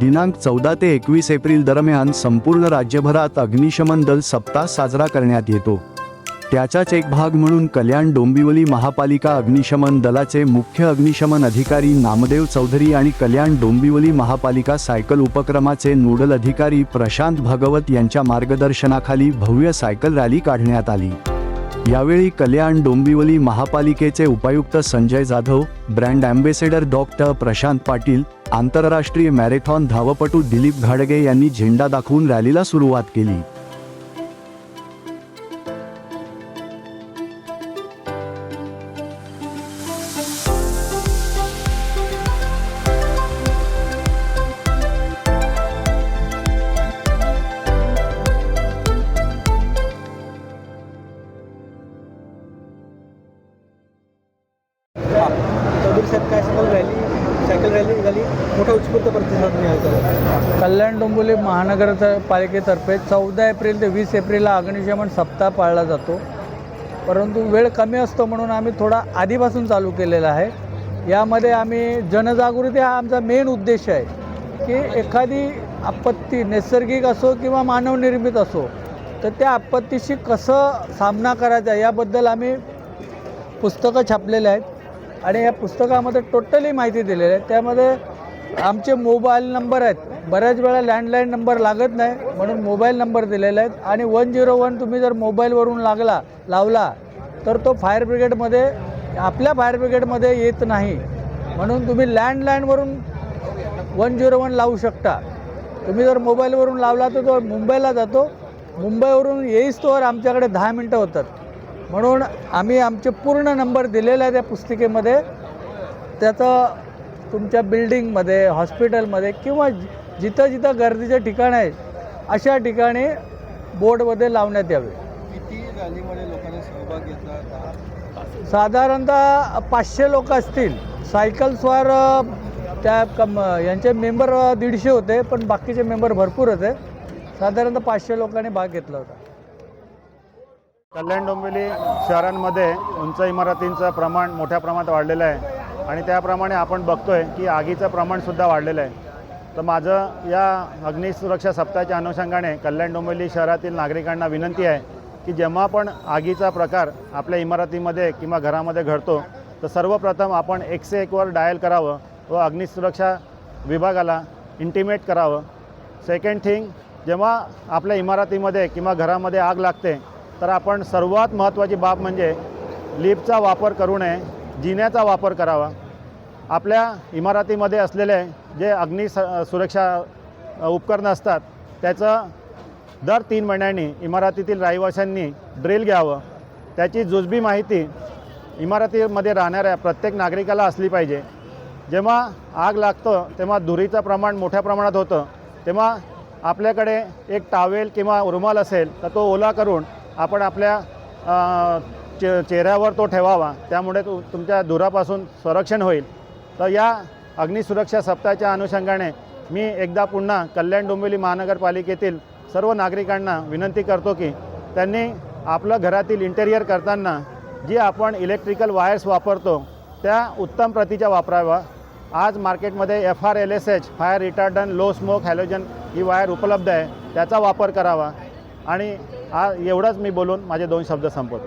दिनांक चौदा ते एकवीस एप्रिल दरम्यान संपूर्ण राज्यभरात अग्निशमन दल सप्ताह साजरा करण्यात येतो. त्याचाच एक भाग म्हणून कल्याण डोंबिवली महापालिका अग्निशमन दलाचे मुख्य अग्निशमन अधिकारी नामदेव चौधरी आणि कल्याण डोंबिवली महापालिका सायकल उपक्रमाचे नोडल अधिकारी प्रशांत भगवत यांच्या मार्गदर्शनाखाली भव्य सायकल रॅली काढण्यात आली. यावेळी कल्याण डोंबिवली महापालिकेचे उपायुक्त Sanjay Jadhav brand ambassador doctor Prashant Patil आंतरराष्ट्रीय मॅरेथॉन धावपटू दिलीप घाडगे यांनी झेंडा दाखवून रॅलीला सुरुवात केली. चौधरी काय सांगाल रॅली? सायकल रॅली झाली. मोठा उत्स्फूर्त प्रतिसाद मिळाला. कल्याण डोंबिवली महानगरपालिकेतर्फे चौदा एप्रिल ते वीस एप्रिलला अग्निशमन सप्ताह पाळला जातो. परंतु वेळ कमी असतो म्हणून आम्ही थोडा आधीपासून चालू केलेला आहे. यामध्ये आम्ही जनजागृती हा आमचा मेन उद्देश आहे की एखादी आपत्ती नैसर्गिक असो किंवा मानवनिर्मित असो तर त्या आपत्तीशी कसं सामना करायचा याबद्दल आम्ही पुस्तकं छापलेले आहेत. आणि या पुस्तकामध्ये टोटली माहिती दिलेली आहे. त्यामध्ये आमचे मोबाईल नंबर आहेत. बऱ्याच वेळा लँडलाईन नंबर लागत नाही म्हणून मोबाईल नंबर दिलेले आहेत. आणि वन झिरो वन तुम्ही जर मोबाईलवरून लागला लावला तर तो फायर ब्रिगेडमध्ये आपल्या फायर ब्रिगेडमध्ये येत नाही. म्हणून तुम्ही लँडलाईनवरून वन झिरो वन लावू शकता. तुम्ही जर मोबाईलवरून लावला तर तो मुंबईला जातो. मुंबईवरून येईस्तोवर आमच्याकडे दहा मिनटं होतात. म्हणून आम्ही आमचे पूर्ण नंबर दिलेले आहे त्या पुस्तिकेमध्ये. त्याचं तुमच्या बिल्डिंगमध्ये हॉस्पिटलमध्ये किंवा जिथं जिथं गर्दीचे ठिकाण आहे अशा ठिकाणी बोर्डमध्ये लावण्यात यावे. किती रॅलीमध्ये लोकांनी सहभाग घेतला? साधारणतः पाचशे लोक असतील. सायकल्सवर त्या कम यांचे मेंबर दीडशे होते पण बाकीचे मेंबर भरपूर होते. साधारणतः पाचशे लोकांनी भाग घेतला होता. कल्याण डोंबिवली शहरांमध्ये उंच इमारतींचं प्रमाण मोठ्या प्रमाणात वाढलेलं आहे. आणि त्याप्रमाणे आपण बघतोय की आगीचं प्रमाणसुद्धा वाढलेलं आहे. तर माझं या अग्निसुरक्षा सप्ताहाच्या अनुषंगाने कल्याण डोंबिवली शहरातील नागरिकांना विनंती आहे की जेव्हा पण आगीचा प्रकार आपल्या इमारतीमध्ये किंवा घरामध्ये घडतो तर सर्वप्रथम आपण एकशे एकवर डायल करावं व अग्निसुरक्षा विभागाला इंटिमेट करावं. सेकंड थिंग जेव्हा आपल्या इमारतीमध्ये किंवा घरामध्ये आग लागते तर आपण सर्वात महत्त्वाची बाब म्हणजे लिफ्टचा वापर करू नये जिन्याचा वापर करावा. आपल्या इमारतीमध्ये असलेले जे अग्नि स सुरक्षा उपकरणं असतात त्याचं दर तीन महिन्यांनी इमारतीतील रहिवाशांनी ड्रिल घ्यावं. त्याची जुजबी माहिती इमारतीमध्ये राहणाऱ्या प्रत्येक नागरिकाला असली पाहिजे. जेव्हा आग लागतं तेव्हा धुरीचं प्रमाण मोठ्या प्रमाणात होतं तेव्हा आपल्याकडे एक टावेल किंवा रुमाल असेल तर तो ओला करून आपण आपल्या चे चेहऱ्यावर तो ठेवावा. त्यामुळे तु तुमच्या धुरापासून संरक्षण होईल. तर या अग्निसुरक्षा सप्ताहाच्या अनुषंगाने मी एकदा पुन्हा कल्याण डोंबिवली महानगरपालिकेतील सर्व नागरिकांना विनंती करतो की त्यांनी आपलं घरातील इंटेरियर करताना जी आपण इलेक्ट्रिकल वायर्स वापरतो त्या उत्तम प्रतीच्या वापराव्या. आज मार्केटमध्ये F R L S H fire retardant low smoke halogen ही वायर उपलब्ध आहे त्याचा वापर करावा. आणि हा एवढंच मी बोलून माझे दोन शब्द संपवतो.